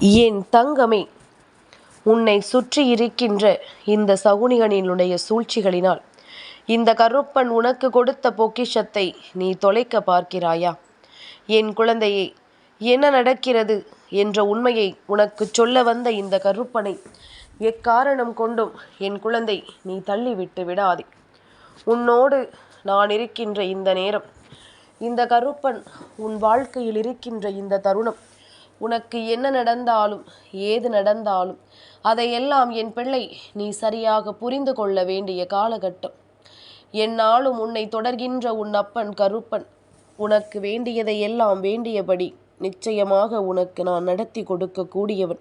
என் தங்கமே உன்னை சுற்றி இருக்கின்ற இந்த சகுனிகளினுடைய சூழ்ச்சிகளினால் இந்த கருப்பன் உனக்கு கொடுத்த பொக்கிஷத்தை நீ தொலைக்க பார்க்கிறாயா? என் குழந்தையே என்ன நடக்கிறது என்ற உண்மையை உனக்கு சொல்ல வந்த இந்த கருப்பனை எக்காரணம் கொண்டும் என் குழந்தை நீ தள்ளிவிட்டு விடாதே. உன்னோடு நான் இருக்கின்ற இந்த நேரம் இந்த கருப்பன் உன் வாழ்க்கையில் இருக்கின்ற இந்த தருணம் உனக்கு என்ன நடந்தாலும் ஏது நடந்தாலும் அதையெல்லாம் என் பிள்ளை நீ சரியாக புரிந்து கொள்ள வேண்டிய காலகட்டம். என்னாலும் உன்னை தொடர்கின்ற உன் அப்பன் கருப்பன் உனக்கு வேண்டியதை எல்லாம் வேண்டியபடி நிச்சயமாக உனக்கு நான் நடத்தி கொடுக்க கூடியவன்.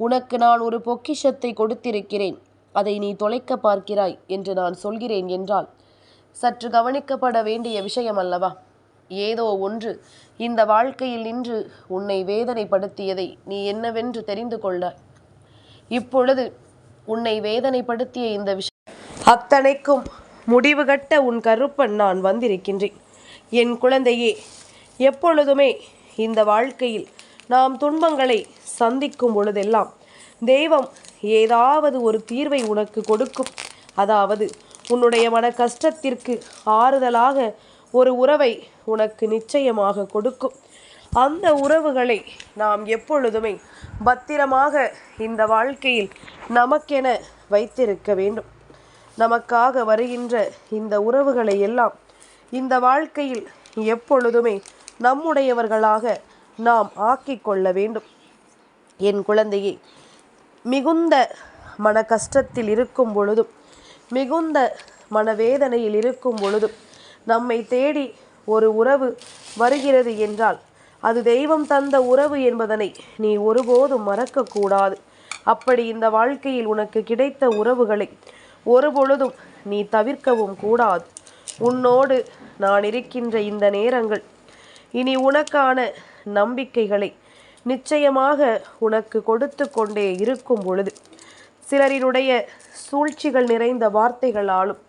உனக்கு நான் ஒரு பொக்கிஷத்தை கொடுத்திருக்கிறேன் அதை நீ தொலைக்க பார்க்கிறாய் என்று நான் சொல்கிறேன் என்றால் சற்று கவனிக்கப்பட வேண்டிய விஷயம் அல்லவா ஏதோ ஒன்று. இந்த வாழ்க்கையில் நின்று உன்னை வேதனைப்படுத்தியதை நீ என்னவென்று தெரிந்து கொள்ள இப்பொழுது உன்னை வேதனைப்படுத்திய இந்த விஷயம். அத்தனைக்கும் முடிவுகட்ட உன் கருப்பன் நான் வந்திருக்கின்றேன். என் குழந்தையே எப்பொழுதுமே இந்த வாழ்க்கையில் நாம் துன்பங்களை சந்திக்கும் பொழுதெல்லாம் தெய்வம் ஏதாவது ஒரு தீர்வை உனக்கு கொடுக்கும். அதாவது உன்னுடைய மன கஷ்டத்திற்கு ஆறுதலாக ஒரு உறவை உனக்கு நிச்சயமாக கொடுக்கும். அந்த உறவுகளை நாம் எப்பொழுதுமே பத்திரமாக இந்த வாழ்க்கையில் நமக்கென வைத்திருக்க வேண்டும். நமக்காக வருகின்ற இந்த உறவுகளை எல்லாம் இந்த வாழ்க்கையில் எப்பொழுதுமே நம்முடையவர்களாக நாம் ஆக்கிக் கொள்ள வேண்டும். என் குழந்தையை மிகுந்த மன கஷ்டத்தில் இருக்கும் பொழுதும் மிகுந்த மனவேதனையில் இருக்கும் பொழுதும் நம்மை தேடி ஒரு உறவு வருகிறது என்றால் அது தெய்வம் தந்த உறவு என்பதனை நீ ஒருபோதும் மறக்கக்கூடாது. அப்படி இந்த வாழ்க்கையில் உனக்கு கிடைத்த உறவுகளை ஒருபொழுதும் நீ தவிர்க்கவும் கூடாது. உன்னோடு நான் இருக்கின்ற இந்த நேரங்கள் இனி உனக்கான நம்பிக்கைகளை நிச்சயமாக உனக்கு கொடுத்து கொண்டே இருக்கும் பொழுது சிலரினுடைய சூழ்ச்சிகள் நிறைந்த வார்த்தைகளாலும்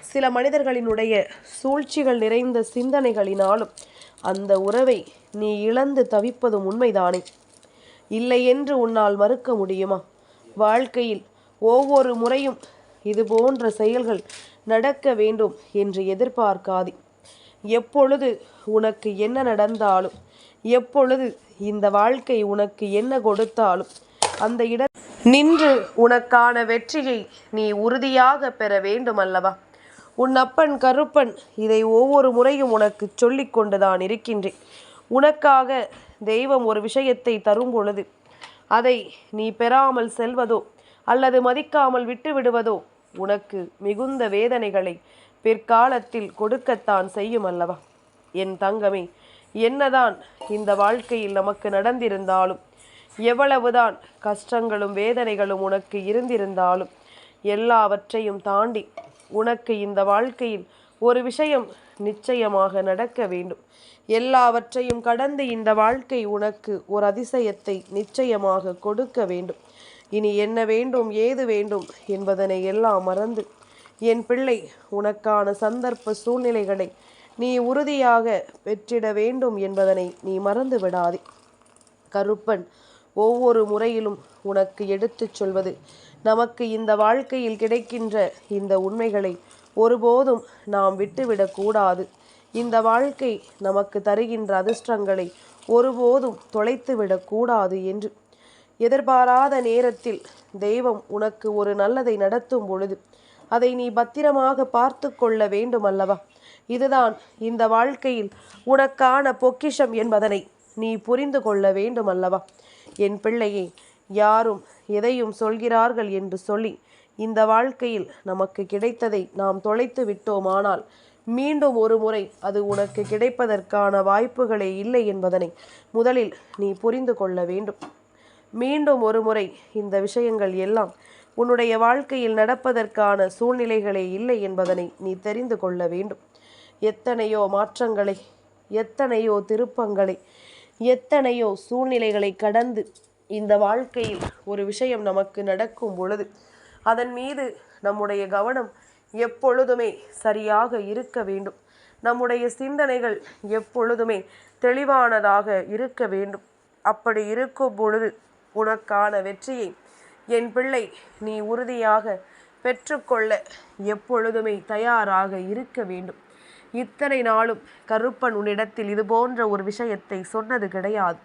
சில மனிதர்களினுடைய சூழ்ச்சிகள் நிறைந்த சிந்தனைகளினாலும் அந்த உறவை நீ இழந்து தவிப்பதும் உண்மைதானே? இல்லை என்று உன்னால் மறுக்க முடியுமா? வாழ்க்கையில் ஒவ்வொரு முறையும் இது போன்ற செயல்கள் நடக்க வேண்டும் என்று எதிர்பார்க்காதே. எப்பொழுது உனக்கு என்ன நடந்தாலும் எப்பொழுது இந்த வாழ்க்கை உனக்கு என்ன கொடுத்தாலும் அந்த இட நின்று உனக்கான வெற்றியை நீ உறுதியாக பெற வேண்டும் அல்லவா? உன் அப்பன் கருப்பன் இதை ஒவ்வொரு முறையும் உனக்கு சொல்லி கொண்டுதான் இருக்கின்றேன். உனக்காக தெய்வம் ஒரு விஷயத்தை தரும் பொழுது அதை நீ பெறாமல் செல்வதோ அல்லது மதிக்காமல் விட்டுவிடுவதோ உனக்கு மிகுந்த வேதனைகளை பிற்காலத்தில் கொடுக்கத்தான் செய்யும் அல்லவா? என் தங்கமே என்னதான் இந்த வாழ்க்கையில் நமக்கு நடந்திருந்தாலும் எவ்வளவுதான் கஷ்டங்களும் வேதனைகளும் உனக்கு இருந்திருந்தாலும் எல்லாவற்றையும் தாண்டி உனக்கு இந்த வாழ்க்கையில் ஒரு விஷயம் நிச்சயமாக நடக்க வேண்டும். எல்லாவற்றையும் கடந்து இந்த வாழ்க்கை உனக்கு ஒரு அதிசயத்தை நிச்சயமாக கொடுக்க வேண்டும். இனி என்ன வேண்டும் ஏது வேண்டும் என்பதனை எல்லாம் மறந்து என் பிள்ளை உனக்கான சந்தர்ப்ப சூழ்நிலைகளை நீ உறுதியாக பெற்றிட வேண்டும் என்பதனை நீ மறந்து விடாதே. கருப்பன் ஒவ்வொரு முறையிலும் உனக்கு எடுத்துச் சொல்வது. நமக்கு இந்த வாழ்க்கையில் கிடைக்கின்ற இந்த உண்மைகளை ஒருபோதும் நாம் விட்டுவிடக்கூடாது இந்த வாழ்க்கை நமக்கு தருகின்ற அதிர்ஷ்டங்களை ஒருபோதும் தொலைத்து விடக்கூடாது என்று. எதிர்பாராத நேரத்தில் தெய்வம் உனக்கு ஒரு நல்லதை நடத்தும் பொழுது அதை நீ பத்திரமாக பார்த்து கொள்ள வேண்டும் அல்லவா இதுதான் இந்த வாழ்க்கையில் உனக்கான பொக்கிஷம் என்பதனை நீ புரிந்து கொள்ள வேண்டும் அல்லவா என் பிள்ளையை யாரும் எதையும் சொல்கிறார்கள் என்று சொல்லி இந்த வாழ்க்கையில் நமக்கு கிடைத்ததை நாம் தொலைத்து விட்டோமானால் மீண்டும் ஒரு முறை அது உனக்கு கிடைப்பதற்கான வாய்ப்புகளே இல்லை என்பதனை முதலில் நீ புரிந்து கொள்ள வேண்டும். மீண்டும் ஒரு முறை இந்த விஷயங்கள் எல்லாம் உன்னுடைய வாழ்க்கையில் நடப்பதற்கான சூழ்நிலைகளே இல்லை என்பதனை நீ தெரிந்து கொள்ள வேண்டும். எத்தனையோ மாற்றங்களை எத்தனையோ திருப்பங்களை எத்தனையோ சூழ்நிலைகளை கடந்து இந்த வாழ்க்கையில் ஒரு விஷயம் நமக்கு நடக்கும் பொழுது அதன் மீது நம்முடைய கவனம் எப்பொழுதுமே சரியாக இருக்க வேண்டும். நம்முடைய சிந்தனைகள் எப்பொழுதுமே தெளிவானதாக இருக்க வேண்டும். அப்படி இருக்கும் பொழுது உனக்கான வெற்றியை என் பிள்ளை நீ உறுதியாக பெற்றுக்கொள்ள எப்பொழுதுமே தயாராக இருக்க வேண்டும். இத்தனை நாளும் கருப்பன் உன்னிடத்தில் இது போன்ற ஒரு விஷயத்தை சொன்னது கிடையாது.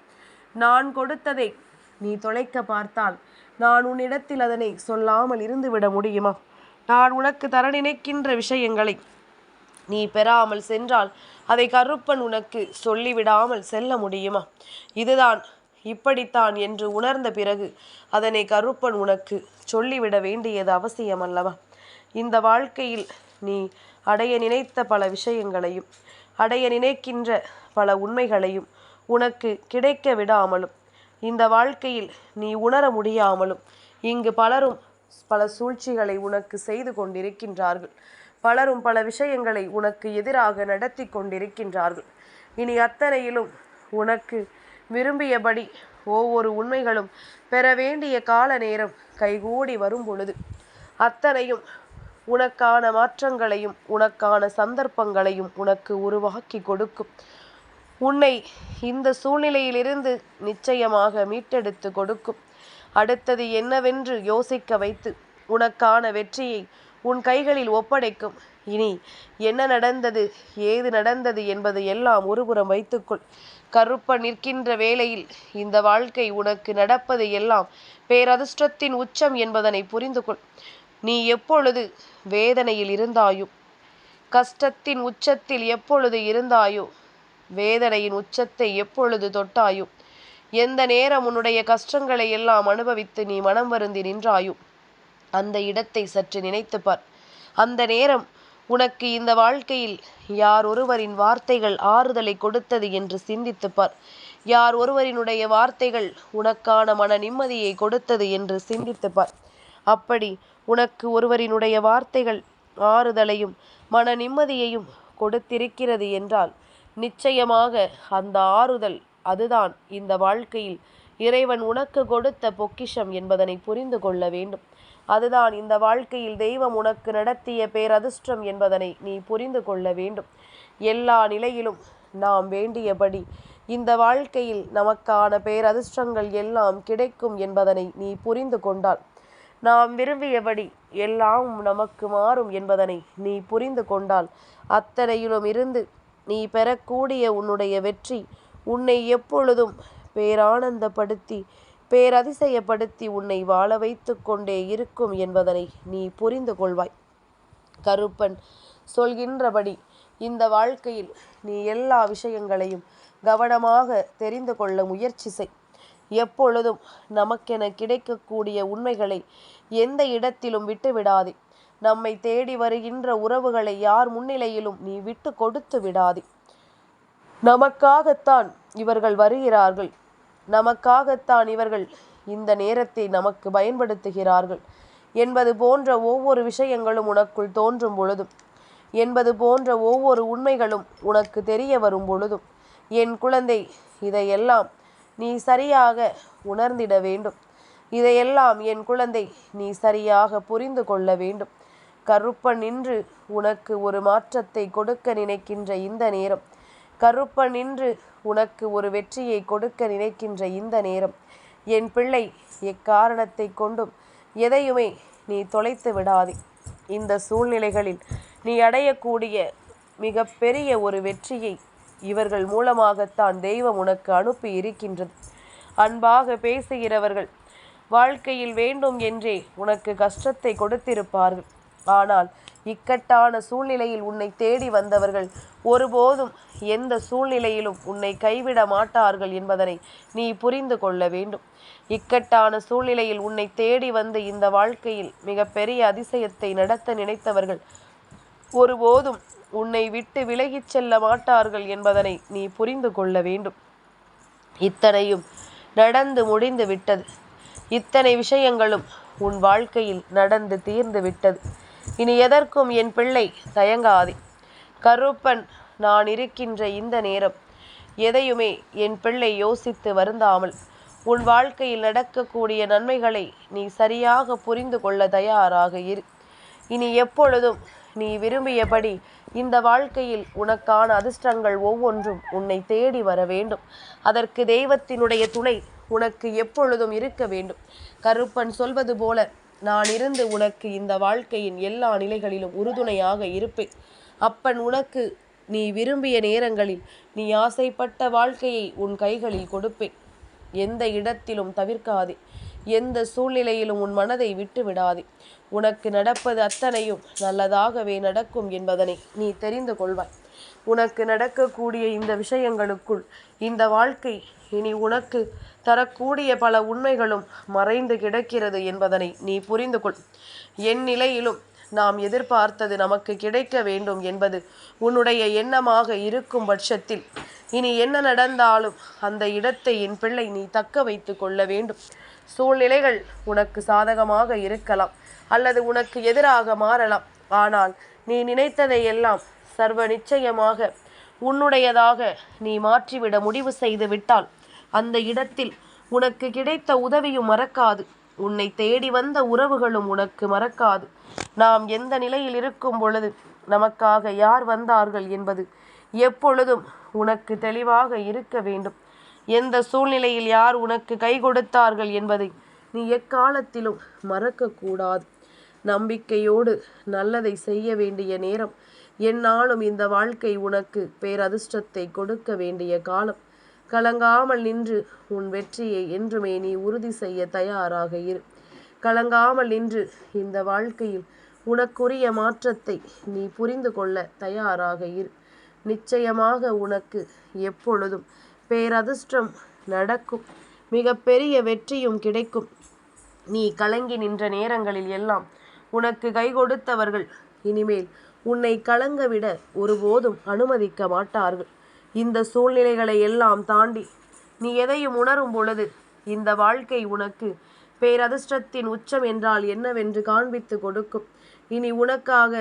நான் கொடுத்ததை நீ தொலைக்க பார்த்தால் நான் உன்னிடத்தில் அதனை சொல்லாமல் இருந்துவிட முடியுமா? நான் உனக்கு தர நினைக்கின்ற விஷயங்களை நீ பெறாமல் சென்றால் அதை கருப்பன் உனக்கு சொல்லிவிடாமல் செல்ல முடியுமா? இதுதான் இப்படித்தான் என்று உணர்ந்த பிறகு அதனை கருப்பன் உனக்கு சொல்லிவிட வேண்டியது அவசியம் அல்லவா இந்த வாழ்க்கையில் நீ அடைய நினைத்த பல விஷயங்களையும் அடைய நினைக்கின்ற பல உண்மைகளையும் உனக்கு கிடைக்க விடாமலும் இந்த வாழ்க்கையில் நீ உணர முடியாமலும் இங்கு பலரும் பல சூழ்ச்சிகளை உனக்கு செய்து கொண்டிருக்கின்றார்கள். பலரும் பல விஷயங்களை உனக்கு எதிராக நடத்தி கொண்டிருக்கின்றார்கள். இனி அத்தனையிலும் உனக்கு விரும்பியபடி ஒவ்வொரு உண்மைகளும் பெற வேண்டிய கால நேரம் கைகூடி வரும் பொழுது அத்தனையும் உனக்கான மாற்றங்களையும் உனக்கான சந்தர்ப்பங்களையும் உனக்கு உருவாக்கி கொடுக்கும். உன்னை இந்த சூழ்நிலையிலிருந்து நிச்சயமாக மீட்டெடுத்து கொடுக்கும். அடுத்தது என்னவென்று யோசிக்க வைத்து உனக்கான வெற்றியை உன் கைகளில் ஒப்படைக்கும். இனி என்ன நடந்தது ஏது நடந்தது என்பது எல்லாம் ஒருபுறம் வைத்துக்கொள். கருப்ப நிற்கின்ற வேளையில் இந்த வாழ்க்கை உனக்கு நடப்பது எல்லாம் பேரதிர்ஷ்டத்தின் உச்சம் என்பதனை புரிந்து கொள் நீ எப்பொழுது வேதனையில் இருந்தாயோ கஷ்டத்தின் உச்சத்தில் எப்பொழுது இருந்தாயோ வேதனையின் உச்சத்தை எப்பொழுது தொட்டாயும்? எந்த நேரம் உன்னுடைய கஷ்டங்களை எல்லாம் அனுபவித்து நீ மனம் வருந்தி நின்றாயும் அந்த இடத்தை சற்று நினைத்துப்பார் அந்த நேரம் உனக்கு இந்த வாழ்க்கையில் யார் ஒருவரின் வார்த்தைகள் ஆறுதலை கொடுத்தது என்று சிந்தித்துப்பார் யார் ஒருவரினுடைய வார்த்தைகள் உனக்கான மன நிம்மதியை கொடுத்தது என்று சிந்தித்துப்பார் அப்படி உனக்கு ஒருவரினுடைய வார்த்தைகள் ஆறுதலையும் மன நிம்மதியையும் கொடுத்திருக்கிறது என்றால் நிச்சயமாக அந்த ஆறுதல் அதுதான் இந்த வாழ்க்கையில் இறைவன் உனக்கு கொடுத்த பொக்கிஷம் என்பதனை புரிந்து கொள்ள வேண்டும். அதுதான் இந்த வாழ்க்கையில் தெய்வம் உனக்கு நடத்திய பேரதிர்ஷ்டம் என்பதனை நீ புரிந்து கொள்ள வேண்டும். எல்லா நிலையிலும் நாம் வேண்டியபடி இந்த வாழ்க்கையில் நமக்கான பேரதிர்ஷ்டங்கள் எல்லாம் கிடைக்கும் என்பதனை நீ புரிந்து கொண்டால் நாம் விரும்பியபடி எல்லாம் நமக்கு மாறும் என்பதனை நீ புரிந்து கொண்டால் அத்தனையிலும் இருந்து நீ பெறக்கூடிய உன்னுடைய வெற்றி உன்னை எப்பொழுதும் பேரானந்தப்படுத்தி பேரதிசயப்படுத்தி உன்னை வாழ வைத்து கொண்டே இருக்கும் என்பதனை நீ புரிந்து கொள்வாய். கருப்பன் சொல்கின்றபடி இந்த வாழ்க்கையில் நீ எல்லா விஷயங்களையும் கவனமாக தெரிந்து கொள்ள முயற்சி செய். எப்பொழுதும் நமக்கென கிடைக்கக்கூடிய உண்மைகளை எந்த இடத்திலும் விட்டுவிடாதே. நம்மை தேடி வருகின்ற உறவுகளை யார் முன்னிலையிலும் நீ விட்டு கொடுத்து விடாதே. நமக்காகத்தான் இவர்கள் வருகிறார்கள். நமக்காகத்தான் இவர்கள் இந்த நேரத்தை நமக்கு பயன்படுத்துகிறார்கள். என்பது போன்ற ஒவ்வொரு விஷயங்களும் உனக்குள் தோன்றும் பொழுதும் என்பது போன்ற ஒவ்வொரு உண்மைகளும் உனக்கு தெரிய வரும் பொழுதும் என் குழந்தை இதையெல்லாம் நீ சரியாக உணர்ந்திட வேண்டும். இதையெல்லாம் என் குழந்தை நீ சரியாக புரிந்து கொள்ள வேண்டும். கருப்பன் நின்று உனக்கு ஒரு மாற்றத்தை கொடுக்க நினைக்கின்ற இந்த நேரம். கருப்பன் நின்று உனக்கு ஒரு வெற்றியை கொடுக்க நினைக்கின்ற இந்த நேரம். என் பிள்ளை எக்காரணத்தை கொண்டும் எதையுமே நீ தொலைத்து விடாதே. இந்த சூழ்நிலைகளில் நீ அடையக்கூடிய மிக பெரிய ஒரு வெற்றியை இவர்கள் மூலமாகத்தான் தெய்வம் உனக்கு அனுப்பி இருக்கின்றது. அன்பாக பேசுகிறவர்கள் வாழ்க்கையில் வேண்டும் என்றே உனக்கு கஷ்டத்தை கொடுத்திருப்பார்கள். ஆனால் இக்கட்டான சூழ்நிலையில் உன்னை தேடி வந்தவர்கள் ஒருபோதும் எந்த சூழ்நிலையிலும் உன்னை கைவிட மாட்டார்கள் என்பதனை நீ புரிந்து கொள்ள வேண்டும். இக்கட்டான சூழ்நிலையில் உன்னை தேடி வந்து இந்த வாழ்க்கையில் மிகப்பெரிய அதிசயத்தை நடத்த நினைத்தவர்கள் ஒருபோதும் உன்னை விட்டு விலகிச் செல்ல மாட்டார்கள் என்பதனை நீ புரிந்து கொள்ள வேண்டும். இத்தனையும் நடந்து முடிந்து விட்டது. இத்தனை விஷயங்களும் உன் வாழ்க்கையில் நடந்து தீர்ந்து விட்டது. இனி எதற்கும் என் பிள்ளை தயங்காதே. கருப்பன் நான் இருக்கின்ற இந்த நேரம் எதையுமே என் பிள்ளை யோசித்து வருந்தாமல் உன் வாழ்க்கையில் நடக்கக்கூடிய நன்மைகளை நீ சரியாக புரிந்து கொள்ள தயாராக இரு. இனி எப்பொழுதும் நீ விரும்பியபடி இந்த வாழ்க்கையில் உனக்கான அதிர்ஷ்டங்கள் ஒவ்வொன்றும் உன்னை தேடி வர வேண்டும். அதற்கு தெய்வத்தினுடைய துணை உனக்கு எப்பொழுதும் இருக்க வேண்டும். கருப்பன் சொல்வது போல நான் இருந்து உனக்கு இந்த வாழ்க்கையின் எல்லா நிலைகளிலும் உறுதுணையாக இருப்பேன். அப்பன் உனக்கு நீ விரும்பிய நேரங்களில் நீ ஆசைப்பட்ட வாழ்க்கையை உன் கைகளில் கொடுப்பேன். எந்த இடத்திலும் தவிர்க்காதே. எந்த சூழ்நிலையிலும் உன் மனதை விட்டு விடாதே உனக்கு நடப்பது அத்தனையும் நல்லதாகவே நடக்கும் என்பதனை நீ தெரிந்து கொள்வாய். உனக்கு நடக்கக்கூடிய இந்த விஷயங்களுக்குள் இந்த வாழ்க்கை இனி உனக்கு தரக்கூடிய பல உண்மைகளும் மறைந்து கிடக்கிறது என்பதனை நீ புரிந்து கொள். என் நிலையிலும் நாம் எதிர்பார்த்தது நமக்கு கிடைக்க வேண்டும் என்பது உன்னுடைய எண்ணமாக இருக்கும் பட்சத்தில். இனி என்ன நடந்தாலும் அந்த இடத்தை என் பிள்ளை நீ தக்க வைத்து கொள்ள வேண்டும். சூழ்நிலைகள் உனக்கு சாதகமாக இருக்கலாம் அல்லது உனக்கு எதிராக மாறலாம். ஆனால் நீ நினைத்ததை எல்லாம் சர்வ நிச்சயமாக உன்னுடையதாக நீ மாற்றிவிட முடிவு செய்து விட்டால் அந்த இடத்தில் உனக்கு கிடைத்த உதவியும் மறக்காது. உன்னை தேடி வந்த உறவுகளும் உனக்கு மறக்காது. நாம் எந்த நிலையில் இருக்கும் பொழுது நமக்காக யார் வந்தார்கள் என்பது எப்பொழுதும் உனக்கு தெளிவாக இருக்க வேண்டும். எந்த சூழ்நிலையில் யார் உனக்கு கை கொடுத்தார்கள் என்பதை நீ எக்காலத்திலும் மறக்கக்கூடாது. நம்பிக்கையோடு நல்லதை செய்ய வேண்டிய நேரம் என்னாலும் இந்த வாழ்க்கை உனக்கு பேரதிர்ஷ்டத்தை கொடுக்க வேண்டிய காலம். கலங்காமல் நின்று உன் வெற்றியை என்றுமே நீ உறுதி செய்ய தயாராக இரு. கலங்காமல் நின்று இந்த வாழ்க்கையில் உனக்குரிய மாற்றத்தை நீ புரிந்து கொள்ள தயாராக இரு. நிச்சயமாக உனக்கு எப்பொழுதும் பேரதிர்ஷ்டம் நடக்கும். மிக பெரிய வெற்றியும் கிடைக்கும். நீ கலங்கி நின்ற நேரங்களில் எல்லாம் உனக்கு கை கொடுத்தவர்கள். இனிமேல் உன்னை கலங்கவிட ஒருபோதும் அனுமதிக்க மாட்டார்கள். இந்த சூழ்நிலைகளை எல்லாம் தாண்டி நீ எதையும் உணரும் பொழுது இந்த வாழ்க்கை உனக்கு பேரதிர்ஷ்டத்தின் உச்சம் என்றால் என்னவென்று காண்பித்து கொடுக்கும். இனி உனக்காக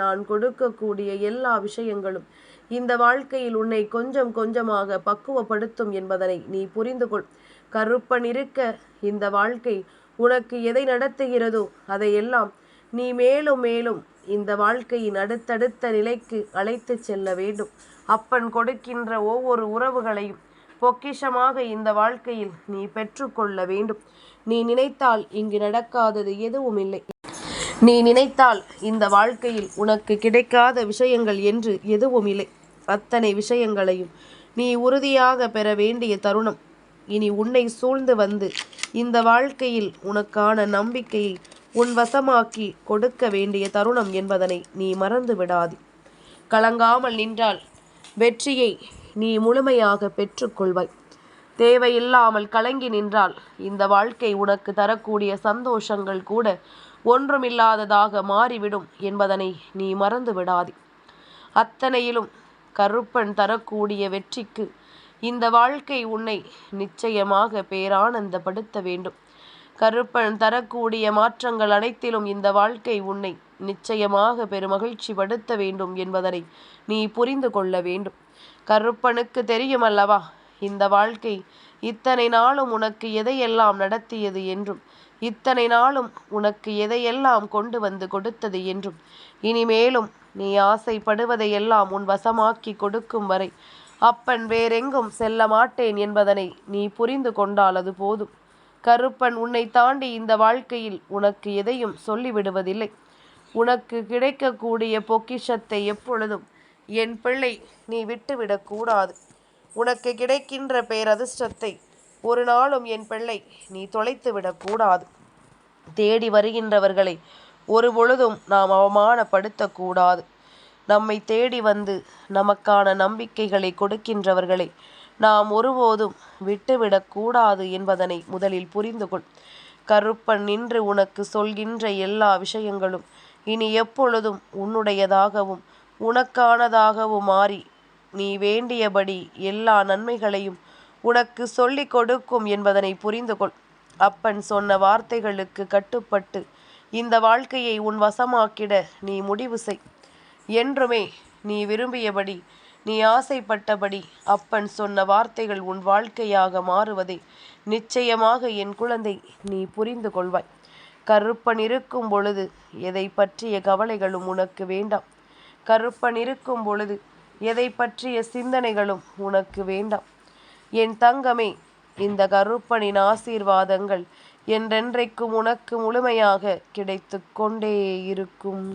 நான் கொடுக்கக்கூடிய எல்லா விஷயங்களும் இந்த வாழ்க்கையில் உன்னை கொஞ்சம் கொஞ்சமாக பக்குவப்படுத்தும் என்பதனை நீ புரிந்து கொள். கருப்பன் இருக்க இந்த வாழ்க்கை உனக்கு எதை நடத்துகிறதோ அதையெல்லாம் நீ மேலும் மேலும் இந்த வாழ்க்கையின் அடுத்தடுத்த நிலைக்கு அழைத்து செல்ல வேண்டும். அப்பன் கொடுக்கின்ற ஒவ்வொரு உறவுகளையும் பொக்கிஷமாக இந்த வாழ்க்கையில் நீ பெற்றுக்கொள்ள வேண்டும். நீ நினைத்தால் இங்கு நடக்காதது எதுவும் இல்லை. நீ நினைத்தால் இந்த வாழ்க்கையில் உனக்கு கிடைக்காத விஷயங்கள் என்று எதுவும் இல்லை. அத்தனை விஷயங்களையும் நீ உறுதியாக பெற வேண்டிய தருணம். இனி உன்னை சூழ்ந்து வந்து இந்த வாழ்க்கையில் உனக்கான நம்பிக்கையை உன் வசமாக்கி கொடுக்க வேண்டிய தருணம் என்பதனை நீ மறந்து விடாது. கலங்காமல் நின்றால் வெற்றியை நீ முழுமையாக பெற்றுக்கொள்வாய். தேவையில்லாமல் கலங்கி நின்றால் இந்த வாழ்க்கை உனக்கு தரக்கூடிய சந்தோஷங்கள் கூட ஒன்றுமில்லாததாக மாறிவிடும் என்பதனை நீ மறந்து விடாது. அத்தனையிலும் கருப்பன் தரக்கூடிய வெற்றிக்கு இந்த வாழ்க்கை உன்னை நிச்சயமாக பேரானந்தப்படுத்த வேண்டும். கருப்பன் தரக்கூடிய மாற்றங்கள் அனைத்திலும் இந்த வாழ்க்கை உன்னை நிச்சயமாக பெருமகிழ்ச்சி படுத்த வேண்டும் என்பதனை நீ புரிந்து கொள்ள வேண்டும். கருப்பனுக்கு தெரியும் அல்லவா? இந்த வாழ்க்கை இத்தனை நாளும் உனக்கு எதையெல்லாம் நடத்தியது என்றும் இத்தனை நாளும் உனக்கு எதையெல்லாம் கொண்டு வந்து கொடுத்தது என்றும் இனிமேலும் நீ ஆசைப்படுவதையெல்லாம் உன் வசமாக்கி கொடுக்கும் வரை அப்பன் வேறெங்கும் செல்ல மாட்டேன் என்பதனை நீ புரிந்து கொண்டால் அது போதும். கருப்பன் உன்னை தாண்டி இந்த வாழ்க்கையில் உனக்கு எதையும் சொல்லிவிடுவதில்லை. உனக்கு கிடைக்கக்கூடிய பொக்கிஷத்தை எப்பொழுதும் என் பிள்ளை நீ விட்டுவிடக்கூடாது உனக்கு கிடைக்கின்ற பேரதிர்ஷ்டத்தை ஒரு நாளும் என் பிள்ளை நீ தொலைத்து விடக்கூடாது தேடி வருகின்றவர்களை ஒரு பொழுதும் நாம் அவமானப்படுத்தக்கூடாது நம்மை தேடி வந்து நமக்கான நம்பிக்கைகளை கொடுக்கின்றவர்களை நாம் ஒருபோதும் விட்டுவிடக்கூடாது என்பதனை முதலில் புரிந்து கொள். கருப்பன் நின்று உனக்கு சொல்கின்ற எல்லா விஷயங்களும் இனி எப்பொழுதும் உன்னுடையதாகவும் உனக்கானதாகவும் மாறி நீ வேண்டியபடி எல்லா நன்மைகளையும் உனக்கு சொல்லிக் கொடுக்கும் என்பதனை புரிந்து கொள். அப்பன் சொன்ன வார்த்தைகளுக்கு கட்டுப்பட்டு இந்த வாழ்க்கையை உன் வசமாக்கிட நீ முடிவு செய். என்றுமே நீ விரும்பியபடி நீ ஆசைப்பட்டபடி அப்பன் சொன்ன வார்த்தைகள் உன் வாழ்க்கையாக மாறுவதை. நிச்சயமாக என் குழந்தை நீ புரிந்து கொள்வாய். கருப்பன் இருக்கும் பொழுது எதை பற்றிய கவலைகளும் உனக்கு வேண்டாம். கருப்பன் இருக்கும் பொழுது எதை பற்றிய சிந்தனைகளும் உனக்கு வேண்டாம். என் தங்கமே இந்த கருப்பனின் ஆசீர்வாதங்கள் என்றென்றைக்கும் உனக்கு முழுமையாக கிடைத்து கொண்டே இருக்கும்.